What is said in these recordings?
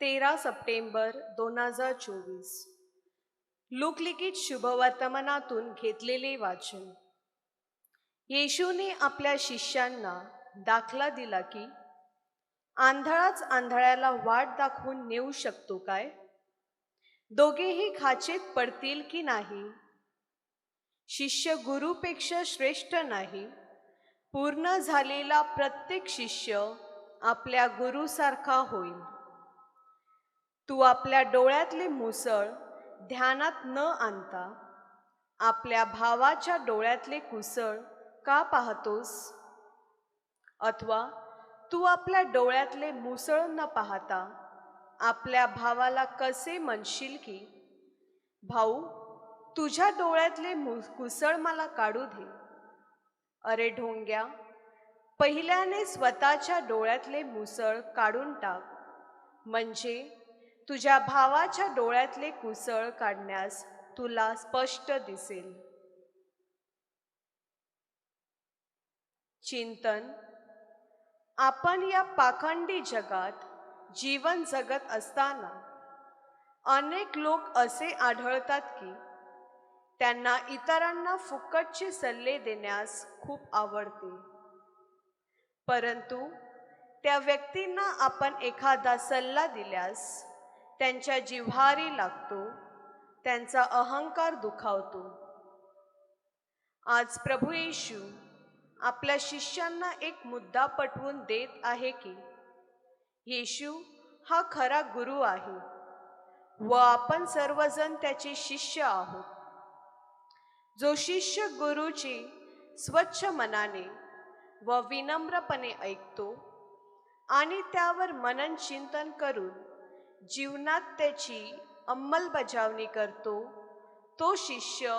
तेरा सप्टेंबर दोन हजार चोवीस. लोकलिखित शुभवर्तमानातून घेतलेले वाचन. येशूने आपल्या शिष्यांना दाखला दिला की आंधळाच आंधळ्याला वाट दाखवून नेऊ शकतो काय? दोघेही खाचेत पडतील की नाही? शिष्य गुरुपेक्षा श्रेष्ठ नाही. पूर्ण झालेला प्रत्येक शिष्य आपल्या गुरुसारखा होईल. तू आपल्या डोळ्यातली मुसळ ध्यानात न आणता आपल्या भावाच्या डोळ्यातले कुसळ का पाहतोस? अथवा तू आपल्या डोळ्यातले मुसळ न पाहता आपल्या भावाला कसे म्हणशील की भाऊ तुझ्या डोळ्यातले मु कुसळ मला काढू दे. अरे ढोंग्या पहिल्याने स्वतःच्या डोळ्यातले मुसळ काढून टाक. म्हणजे तुझ्या भावाच्या डोळ्यातले कुसळ काढण्यास तुला स्पष्ट दिसेल. चिंतन. आपण या पाखंडी जगात जीवन जगत असताना अनेक लोक असे आढळतात की त्यांना इतरांना फुकटचे सल्ले देण्यास खूप आवडते. परंतु त्या व्यक्तींना आपण एखादा सल्ला दिल्यास त्यांच्या जिव्हारी लागतो त्यांचा अहंकार दुखावतो. आज प्रभू येशू आपल्या शिष्यांना एक मुद्दा पटवून देत आहे की येशू हा खरा गुरु आहे व आपण सर्वजण त्याचे शिष्य आहोत. जो शिष्य गुरुची स्वच्छ मनाने व विनम्रपणे ऐकतो आणि त्यावर मनन चिंतन करून जीवनात त्याची अंमलबजावणी करतो तो शिष्य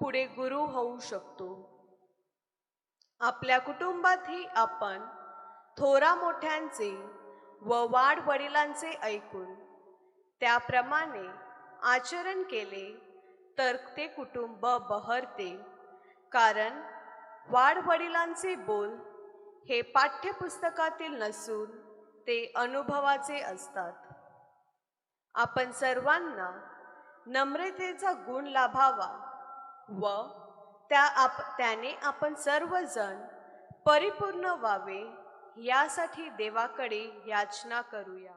पुढे गुरु होऊ शकतो. आपल्या कुटुंबातही आपण थोरा मोठ्यांचे व वाढ वडिलांचे ऐकून त्याप्रमाणे आचरण केले तर ते कुटुंब बहरते. कारण वाढ वडिलांचे बोल हे पाठ्यपुस्तकातील नसून ते अनुभवाचे असतात. आपण सर्वांना नम्रतेचा गुण लाभावा व त्या आप त्याने आपण सर्वजण परिपूर्ण व्हावे यासाठी देवाकडे याचना करूया.